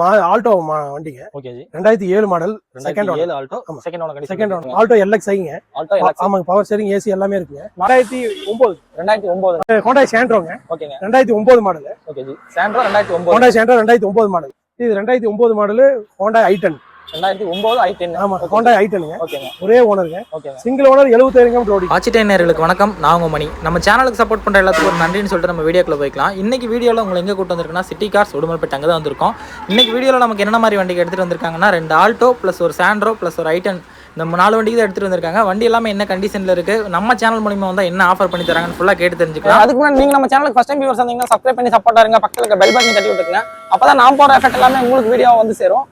மா- ஆல்டோ வண்டிங்க. ஓகே ஜி. ரெண்டாயிரத்தி ஏழு மாடல் செகண்ட் ஏழு ஆல்டோ ஆமா. Second owner second owner Alto LX ஐங்க Alto LX ஆமாங்க பவர் ஸ்டேரிங் ஏசி எல்லாமே இருக்குங்க. ரெண்டாயிரத்தி ஒன்பது ரெண்டாயிரத்தி ஒன்பது ஹோண்டாய் சாண்ட்ரோங்க ஓகேங்க ரெண்டாயிரத்தி ஒன்பது மாடல் ஓகே ஜி. சாண்ட்ரோ ரெண்டாயிரத்தி ஒன்பது ஹோண்டாய் சாண்ட்ரோ ரெண்டாயிரத்தி ஒன்பது மாடல் இது ரெண்டாயிரத்தி ஒன்பது மாடல் ஹோண்டாய் ஐ டென் ரெண்டாயிரத்தி ஒன்பது ஐ டென் ஆமா ஹோண்டாய் ஐ டென்னுங்க ஓகேங்க ஒரே ஓனருங்க ஓகேங்க சிங்கிள் ஓனர் எழுபத்தாயிரம் கிலோமீட்டர் ஓடி வணக்கம். நான் உங்க மணி. நம்ம சேனலுக்கு சப்போர்ட் பண்ணுற எல்லாத்துக்கும் ஒரு நன்றின்னு சொல்லிட்டு நம்ம வீடியோக்குள்ள போய்க்கலாம். இன்னைக்கு வீடியோவில் உங்களை எங்கே கூட்டு வந்திருக்குன்னா சிட்டி கார்ஸ் உடுமல்பேட்டை அங்கே தான் வந்திருக்கோம். இன்னைக்கு வீடியோவில் நமக்கு என்ன மாதிரி வண்டிக்கு எடுத்துகிட்டு வந்திருக்காங்கன்னா ரெண்டு ஆல்டோ ப்ளஸ் ஒரு சாண்ட்ரோ ப்ளஸ் ஒரு ஐட்டன் இந்த நாலு வண்டிக்கு தான் எடுத்துகிட்டு வந்திருக்காங்க. வண்டி எல்லாமே என்ன கண்டிஷனில் இருக்குது நம்ம சேனல் மூலிமா வந்து என்ன ஆஃபர் பண்ணி தராங்கன்னு ஃபுல்லாக கேட்டு தெரிஞ்சுக்கலாம். அதுக்கு முன்னாடி நீங்க நம்ம சேனலுக்கு ஃபர்ஸ்ட் டைம் வியூவர்ஸ் வந்தீங்கன்னா சப்ஸ்கிரைப் பண்ணி சப்போர்ட் இருங்க. பக்கத்துல இருக்க பெல் பட்டன் தட்டி விட்டுருங்க அப்பதான் நான் போற எஃபெக்ட் எல்லாமே உங்களுக்கு வீடியோ வந்து சேரும்.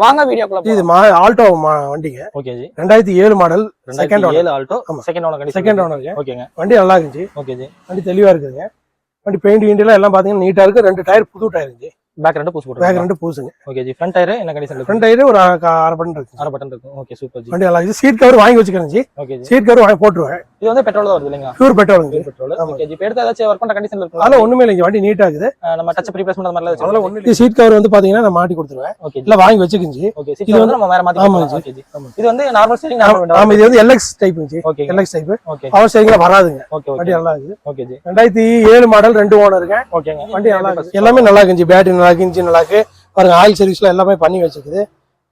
வாங்க வீடியோக்குள்ள இது மா ஆல்டோ மா- வண்டிங்க. ஓகே ஜி. ரெண்டாயிரத்தி ஏழு மாடல் செகண்ட் ஓனர் ஏழு ஆல்டோ ஆமா. செகண்ட் ஓனர் கண்டிஷன் செகண்ட் ஓனருங்க ஓகேங்க வண்டி நல்லா இருந்துச்சு. ஓகே ஜி. வண்டி தெளிவா இருக்குதுங்க. வண்டி பெயிண்ட் கிண்டிலாம் எல்லாம் பாத்தீங்கன்னா நீட்டா இருக்கு. ரெண்டு டயர் புது டயர் இருந்துச்சு பேக் ரெண்டு பேக் போட்டு ரெண்டு பூசுங்க. ஓகே ஜி. ஃப்ரண்ட் டயர் என்ன கண்டிஷன் இருக்கு? ஃப்ரண்ட் டயர் ஒரு அரை பட்டன் இருக்கு. அரை பட்டன் இருக்கும் ஓகே சூப்பர் ஜி. வண்டி நல்லா இருக்கு. சீட் கவர் வாங்கி வச்சுக்கிறேன் ji. Okay ji. Seat cover வாங்கி போட்டுருவேன். இது வந்து பெட்ரோல் தான் வருது இல்லைங்களா? பியூர் பெட்ரோல் ஆமா. ஓகே ஜி இப்போ எடுத்து ஏதாச்சும் ஒர்க் பண்ற கண்டிஷன் இருக்கு அதெல்லாம் ஒண்ணுமே இல்லைங்க வண்டி நீட்டா இருக்குது நம்ம டச் ரீப்ளேஸ்மெண்ட் அந்த மாதிரி அதெல்லாம் ஒண்ணு சீட் கவர் வந்து பாத்தீங்கன்னா நான் மாட்டி கொடுத்துருவேன். ஓகே ஜி இல்ல வாங்கி வச்சுக்கிஞ்சி. ஓகே இது சீட் வந்து நம்ம வேற மாத்தி ஆமா. ஜி. ஓகே ஜி. இது. வந்து நார்மல் ஸ்டீரிங் நார்மல் ஆமா இது வந்து LX type ji okay LX type okay power ஸ்டேரிங்ல வராதுங்க. ஓகே வண்டி நல்லா இருக்குது. ஓகே ஜி ரெண்டாயிரத்தி ஏழு மாடல் ரெண்டு ஓனருங்க ஓகேங்க வண்டி நல்லா இருக்கு எல்லாமே நல்லா இருக்குங்க பேட்டரி நல்லா இருக்கு இன்ஜின் நல்லா இருக்கு பாருங்க ஆயில் சர்வீஸ்ல எல்லாமே பண்ணி வச்சிருக்குது.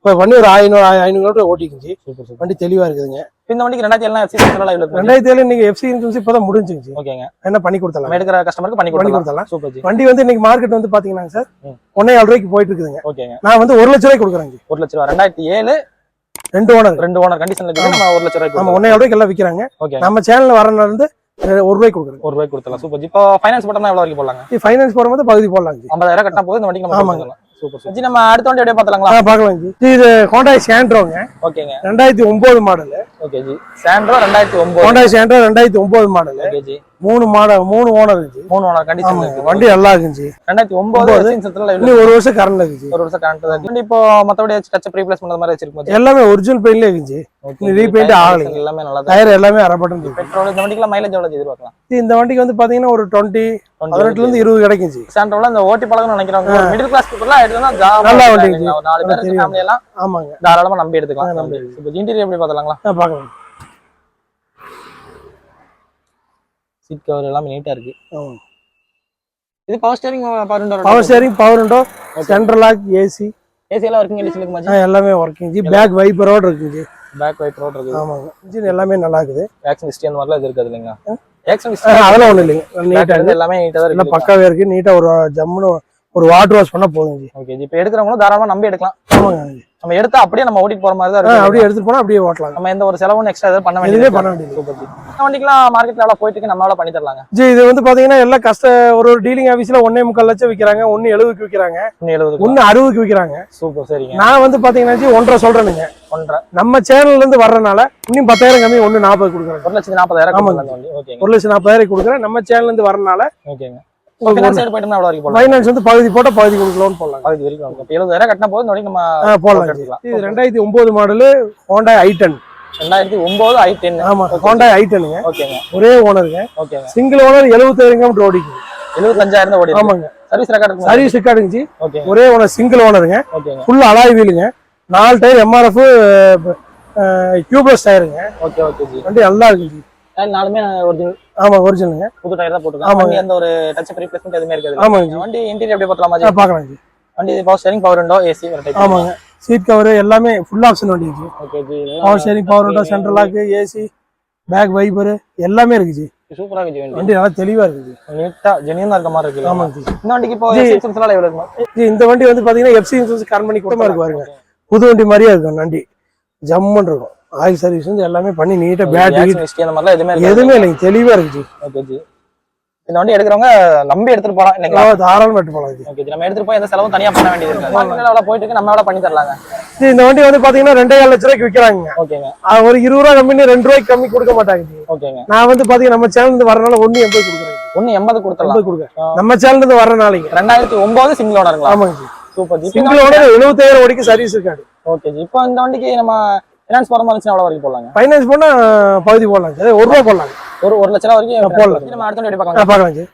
இப்போ வண்டி ஒரு ஐநூறு ஐநூறு கிலோமீட்டர் ஓட்டிக்குச்சு. வண்டி தெளிவா இருக்குதுங்க. இந்த வண்டிக்கு ரெண்டாயிரத்தி ஏழு எஃப்சி ரெண்டாயிரத்தி ஏழு இன்னைக்கு எஃப்சி இன்சூரன்ஸ் இப்பதான் முடிஞ்சுச்சு. ஓகேங்க. என்ன பண்ணி கொடுத்தலாம் எடுக்கிற கஸ்டமருக்கு பண்ணி பண்ணி கொடுத்தலாம் சூப்பர் வண்டி வந்து இன்னைக்கு மார்க்கெட் வந்து பாத்தீங்கன்னா சார். ஒன்னே ஏழு ரூபாய்க்கு போயிட்டு இருக்குதுங்க ஓகேங்க. நான் வந்து ஒரு லட்ச ரூபாய் கொடுக்குறேன். ஒரு லட்ச ரூபா. ரெண்டாயிரத்தி ஏழு ரெண்டு ஓனர் ரெண்டு ஓனர் கண்டிஷன்ல நம்ம ஒரு லட்ச ரூபாய்க்கு நம்ம ஒன்னே ரூபாய்க்கு எல்லாம் விற்கிறாங்க ஓகே நம்ம சேனல்ல வரனால இருந்து ஒரு ரூபாய்க்கு கொடுக்குறேன் ஒரு ரூபாய்க்கு கொடுத்துலாம் சூப்பர் இப்போ ஃபைனான்ஸ் போட்டோம்னா எவ்வளவு வரைக்கும் போடலாங்க? ஃபைனான்ஸ் போடும்போது பகுதி போடலாம் ஐம்பதாயிரம் கட்டினா போது இந்த வண்டிக்கு நம்ம சூப்பர் ஜி நம்ம அடுத்த வண்டி அப்படியே பார்த்தலாங்களா பார்க்கலாம் ஜி, இது ஹோண்டாய் சாண்ட்ரோங்க ஓகேங்க. ரெண்டாயிரத்தி ஒன்பது மாடல் ஓகே ஜி. சாண்ட்ரோ ரெண்டாயிரத்தி ஒன்பது. ஹோண்டாய் சாண்ட்ரோ ரெண்டாயிரத்தி ஒன்பது மாடல் ஓகே ஜி. மூணு மாடல் மூணு ஓனர் இருந்துச்சு மூணு ஓனர் கண்டிஷன் இருக்கு. வண்டி நல்லா இருக்குச்சு ரெண்டாயிரத்தி ஒன்பது இன்னும் ஒரு வருஷம் கரண்ட் இருக்குச்சு ஒரு வருஷம் கரண்ட் தான் வண்டி இப்போ மத்தபடி டச் ரீப்ளேஸ் பண்ண மாதிரி வச்சிருக்கோம் எல்லாமே ஒரிஜினல் பெயின்ல இருந்துச்சு repaint ஆகலைங்க. எல்லாமே நல்லா டயர் எல்லாமே அரை பட்டன் இருக்கு. பெட்ரோல் இந்த வண்டிக்குலாம் மைலேஜ் எவ்வளவு எதிர்பார்க்கலாம்? இந்த வண்டிக்கு வந்து பாத்தீங்கன்னா ஒரு டுவெண்ட்டி பதினெட்டுல இருந்து இருபது கிடைக்குச்சு சாண்ட்ரோல இந்த ஓட்டி பழகணும்னு நினைக்கிறவங்க மிடில் கிளாஸ் பீப்புள்லாம் எடுத்தா நல்லா வண்டி நாலு பேர் தெரியும். ஃபேமிலி எல்லாம் ஆமாங்க. தாராளமா நம்பி எடுத்துக்கலாம். நம்பி இப்போ இன்டீரியர் எப்படி பார்த்தலாங்களா ஆ, பார்க்கலாம் சீட் கவர் எல்லாமே நீட்டா இருக்கு. இது power steering power power steering power window central lock AC AC எல்லாம் ஒர்க்கிங் கண்டிஷன் இருக்கு எல்லாமே ஒர்க்கிங் ஜி பேக் வைப்பரோட இருக்குங்க பேக் வைட் ரோட் இருக்கு. ஆமாங்க இன்ஜின் எல்லாமே நல்லா இருக்குது. ஆக்சன் அந்த மாதிரிலாம் இது இருக்காது இல்லைங்களா? ஆக்சன் அதெல்லாம் இல்லைங்க. நீட்டா இருக்கு. எல்லாமே நீட்டா தான் இருக்கு பக்காவே இருக்கு. நீட்டா ஒரு ஜம்முன்னு ஒரு வாட்டர் வாஷ் பண்ணா போதும் ஜி ஓகே இப்போ எடுக்கிறவங்களும் தாராளமா நம்பி எடுக்கலாம். ஆமாங்க. நம்ம எடுத்தா அப்படியே நம்ம ஓட்டிட்டு போற மாதிரி தான் ஆ, இருக்கு. அப்படியே எடுத்துட்டு போனா அப்படியே ஓட்டலாம். நம்ம எந்த ஒரு செலவும் எக்ஸ்ட்ரா எதுவும் பண்ண வேண்டியது பண்ண வேண்டியது வண்டிக்கெல்லாம் மார்க்கெட்ல எவ்வளவு போயிட்டு இருக்கு நம்ம எவ்வளவு பண்ணி தரலாங்க. ஜி இது வந்து பாத்தீங்கன்னா எல்லாம் கஷ்ட ஒரு ஒரு டீலிங் ஆபீஸ்ல ஒன்னே முக்கால் லட்சம் விக்கிறாங்க ஒன்னு எழுபதுக்கு விக்கிறாங்க ஒன்னு எழுபது ஒன்னு அறுபதுக்கு விக்கிறாங்க. சூப்பர் சரிங்க. நான் வந்து பாத்தீங்கன்னா ஜி ஒன்றரை சொல்றேனுங்க ஒன்றரை. நம்ம சேனல்ல இருந்து வர்றதுனால இன்னும் பத்தாயிரம் கம்மி ஒன்னு நாற்பது கொடுக்குறேன். ஒரு லட்சத்தி நாற்பதாயிரம் ஒரு லட்சம் நாற்பதாயிரம் கொடுக்குறேன். நம்ம சேனல்ல இருந்து வரனால ஓகேங்க ஃபினான்ஸ் வந்து பகுதி போட்டா பகுதி கொடுக்கலாம்னு போடலாம். பகுதி வரைக்கும் இப்போ எழுபதாயிரம் கட்டினா போது இந்த வண்டி நம்ம ஆ, போடலாம் ஜி. எடுத்துக்கலாம். இது ரெண்டாயிரத்தி ஒன்பது மாடலு ஹோண்டாய் ஐ டென் ரெண்டாயிரத்தி ஒன்பது ஐ டென் ஆமா ஹோண்டாய் ஐ டென்னுங்க ஓகேங்க. ஒரே ஓனருங்க. ஓகேங்க. சிங்கிள் ஓனர் எழுபத்தாயிரம் கிலோமீட்டர் ஓடிக்குது. எழுபத்தஞ்சாயிரம் தான் ஓடி ஆமாங்க. சர்வீஸ் ரெக்கார்ட் சர்வீஸ் ரெக்கார்டுங்க ஜி ஓகேங்க. ஒரே ஓனர் சிங்கிள் ஓனருங்க ஓகேங்க. ஃபுல் அலாய் வீலுங்க. நாலு டயர் எம்ஆர்எஃப் கியூப்ளஸ் டயருங்க ஓகே ஓகே ஜி. வண்டி நல்லா இருக்கு ஜி டயர் நாலுமே ஒரிஜினல் ஆமா ஒரிஜினலுங்க புது டயர் தான் போட்டுருக்காங்க. ஆமாங்க. வண்டி எந்த ஒரு டச் ரீப்ளேஸ்மெண்ட் எதுவுமே இருக்காது. ஜி. வண்டி இன்டீரியர் எப்படி பார்த்தலாமா பார்க்கலாம் வண்டி power steering power window AC ஒரு டைப் ஆமாங்க. சீட் கவர் எல்லாமே ஃபுல் ஆப்ஷன் வண்டி okay ji. Power steering power window central lock AC back wiper எல்லாமே இருக்கு ஜி. சூப்பரா இருக்கு வண்டி. நல்லா தெளிவா இருக்கு நீட்டா ஜெனியனா இருக்க மாதிரி இருக்கு ஆமாங்க ஜி. இந்த வண்டிக்கு இப்போ. எக்ஸ்பென்ஸ் எல்லாம் எவ்வளவு இருக்கும் ஜி இந்த வண்டி வந்து பாத்தீங்கன்னா எஃப்சி இன்சூரன்ஸ் கரண்ட் பண்ணி கூட்டமா இருக்கு பாருங்க. புது வண்டி மாதிரியே இருக்கும் வண்டி. ஜம்முன்னு இருக்கும். ஆயில் சர்வீஸ் வந்து எல்லாமே பண்ணி நீட்டா பேட்டரி அந்த மாதிரிலாம் எதுவுமே எதுவுமே இல்லைங்க தெளிவா இருக்கு. ஜி ஓகே ஜி இந்த வண்டி எடுக்கிறவங்க நம்பி எடுத்துட்டு போலாம் இல்லைங்களா? அவ்வளவு தாராளமா எடுத்து போலாம் ஜி ஓகே நம்ம எடுத்துட்டு போய் எந்த செலவும் தனியா பண்ண வேண்டியது எவ்வளவு போயிட்டு இருக்கு நம்ம பண்ணி தரலாங்க. ஜி இந்த வண்டி வந்து பாத்தீங்கன்னா ரெண்டே ஏழு லட்ச ரூபாய்க்கு விற்கிறாங்க ஓகேங்க ஒரு இருபது ரூபா கம்மி ரெண்டு ரூபாய்க்கு கம்மி கொடுக்க மாட்டாங்க ஜி ஓகேங்க நான் வந்து பாத்தீங்கன்னா நம்ம சேனல் இருந்து வரனால ஒண்ணு எண்பது கொடுக்குறேன். ஒண்ணு எண்பது கொடுத்துடலாம். எண்பது கொடுக்க நம்ம சேனல் இருந்து வரனாலங்க ரெண்டாயிரத்தி ஒன்பது சிங்கிள் ஓனருங்களா ஆமாங்க ஜி சூப்பர் ஜி சிங்கிளோட எழுபத்தாயிரம் வரைக்கும் சர்வீஸ் இருக்காது. ஓகே ஜி இப்போ இந்த வண்டிக்கு நம்ம ஃபினான்ஸ் போற மாதிரி எவ்வளவு வரைக்கும் போடலாங்க? ஃபைனான்ஸ் பண்ணா பகுதி போடலாம். அது ஒரு ரூபா போடலாம். ஒரு ஒரு லட்ச ரூபா வரைக்கும் போடலாம். நம்ம அடுத்த எப்படி பார்க்கலாம் ஜி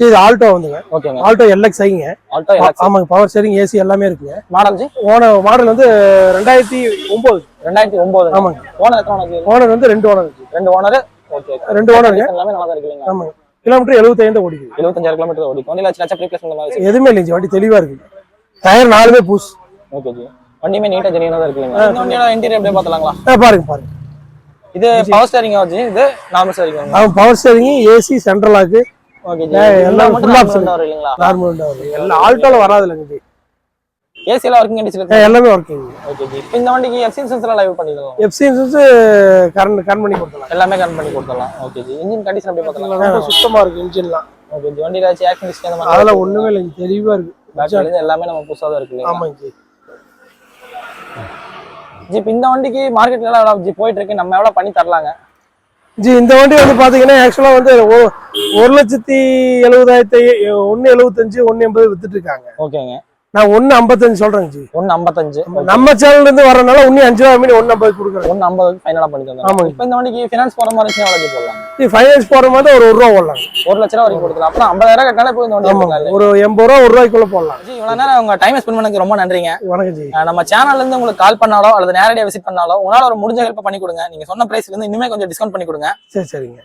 இது ஆல்டோ வந்துங்க. ஓகேங்க. ஆல்டோ எல்எக்ஸ் ஐங்க. ஆல்டோ ஆமாங்க. பவர் ஸ்டேரிங் ஏசி எல்லாமே இருக்குங்க. மாடல் ஜி ஓனர் மாடல் வந்து ரெண்டாயிரத்தி ஒன்பது ரெண்டாயிரத்தி ஒன்பது ஆமாங்க. ஓனர் எத்தனை ஓனர் வந்து ரெண்டு ஓனர் இருக்கு. ரெண்டு ஓனர் ஓகே ரெண்டு ஓனருங்க எல்லாமே நல்லா தான் இருக்குல்லைங்க ஆமாங்க. கிலோமீட்டர் எழுபத்தைந்து ஓடிக்குது. எழுபத்தஞ்சாயிரம் கிலோமீட்டர் ஓடிக்கும். வண்டி லட்சம் லட்சம் எதுவுமே இல்லைங்க வண்டி தெளிவா இருக்கு. டயர் நாலுமே பூஸ் ஓகே ஜி வண்டியுமே நீட்டா ஜெனியனா தான் இந்த வண்டியோட இன்டீரியர் அப்படியே பார்த்தலாங்களா? பாருங்க பாருங்க. இது பவர் ஸ்டேரிங் ஜி இது நார்மல் ஸ்டேரிங் அவன் power steering AC central lock okay எல்லாம். நார்மல் வரும் இல்லைங்களா? நார்மல் வரும் எல்லாம் ஆல்டோல வராது இல்லைங்க ஜி ஏசி எல்லாம் ஒர்க்கிங் கண்டிஷன் ஆ, எல்லாமே ஒர்க்கிங் ஓகே ஜி இப்போ இந்த வண்டிக்கு எஃப்சி சென்சர் லைவ் பண்ணிடலாம்? எஃப்சி இன்சூரன்ஸ் கரண்ட் கன் பண்ணி கொடுத்தலாம் எல்லாமே கன் பண்ணி கொடுத்துடலாம் ஓகே ஜி இன்ஜின் கண்டிஷன் அப்படியே பார்த்தலாம் ரொம்ப சுத்தமா இருக்கு இன்ஜின்லாம் ஓகே ஜி வண்டியில மாதிரி அதெல்லாம் ஒண்ணுமே இல்லைங்க தெளிவா இருக்கு. பேட்டரி எல்லாமே நம்ம புதுசாக தான் இருக்கு ஆமாங்க ஜி. ஜி இப்போ இந்த வண்டிக்கு மார்க்கெட்ல எவ்வளவு ஜி போயிட்டு இருக்கு நம்ம எவ்வளவு பண்ணி தரலாங்க? ஜி இந்த வண்டி வந்து பாத்தீங்கன்னா ஆக்சுவலா வந்து ஒரு லட்சத்தி எழுபதாயிரத்தி ஒன்னு எழுபத்தஞ்சு ஒன்னு எண்பது வித்துட்டு இருக்காங்க. ஓகேங்க. நான் ஒன்னு ஐம்பத்தஞ்சு சொல்றேங்க ஜி. ஒன்னு ஐம்பத்தஞ்சு. நம்ம சேனல்ல இருந்து வரனால இன்னும் அஞ்சு ரூபா மீன் ஒன்னு ஐம்பது கொடுக்குறேன். ஒன்னு ஐம்பதுக்கு ஃபைனலா பண்ணி தந்தோம் ஆமாங்க. இப்போ இந்த வண்டிக்கு ஃபினான்ஸ் போற மாதிரி ஜி போடலாம்? ஃபைனான்ஸ் போற மாதிரி ஒரு ஒரு ரூபா போடலாம். ஒரு லட்ச ரூபா வரைக்கும் கொடுக்கலாம். அப்போ ஐம்பதாயிரம் கட்டினாலே போய் இந்த வண்டி ஒரு எண்பது ரூபா ஒரு ரூபாய்க்குள்ள போடலாம். ஜி இவ்வளவு நேரம் உங்க டைம் ஸ்பெண்ட் பண்ணதுக்கு ரொம்ப நன்றிங்க. வணக்கம் ஜி. நம்ம சேனல்ல இருந்து உங்களுக்கு கால் பண்ணாலோ அல்லது நேரடியாக விசிட் பண்ணாலோ உங்களால ஒரு முடிஞ்ச ஹெல்ப் பண்ணி கொடுங்க. நீங்க சொன்ன பிரைஸ்ல இருந்து இன்னுமே கொஞ்சம் டிஸ்கவுண்ட் பண்ணி கொடுங்க. சரி சரிங்க.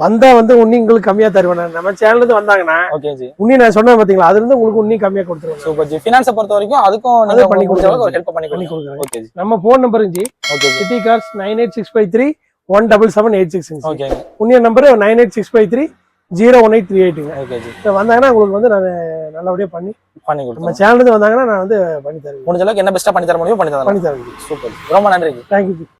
வந்தா வந்து உன்னி உங்களுக்கு கம்மியா தருவேன். நம்ம சேனல்ல இருந்து வந்தாங்கன்னா ஓகே ஜி. உன்னி நான் சொன்னேன் பாத்தீங்களா? அதுல இருந்து உங்களுக்கு உன்னி கம்மியா கொடுத்துருவேன். Super G. ஃபினான்ஸை பொறுத்த வரைக்கும் அதுக்கும் நீங்க பண்ணி பண்ணி கொடுத்த கொடுக்குறேன் ஒரு ஹெல்ப் பண்ணி பண்ணி கொடுங்க. கொடுக்குறேன். ஓகே ஜி. நம்ம phone நம்பருங்க ji. Okay city cars nine eight six five three one double seven eight six ஓகேங்க உன்னிய number nine eight six five three zero one eight three எயிட்டுங்க okay வந்தாங்கன்னா உங்களுக்கு வந்து நான் நல்லபடியா பண்ணி பண்ணி நம்ம கொடுத்தோம் சேனல் இருந்து வந்தாங்கன்னா நான் வந்து பண்ணி தருவேன். முடிஞ்ச அளவுக்கு என்ன பெஸ்ட்டா பண்ணி தர முடியும் பண்ணி தரலாம். பண்ணி தரேன். சூப்பர் ரொம்ப நன்றி ஜி தேங்க்யூ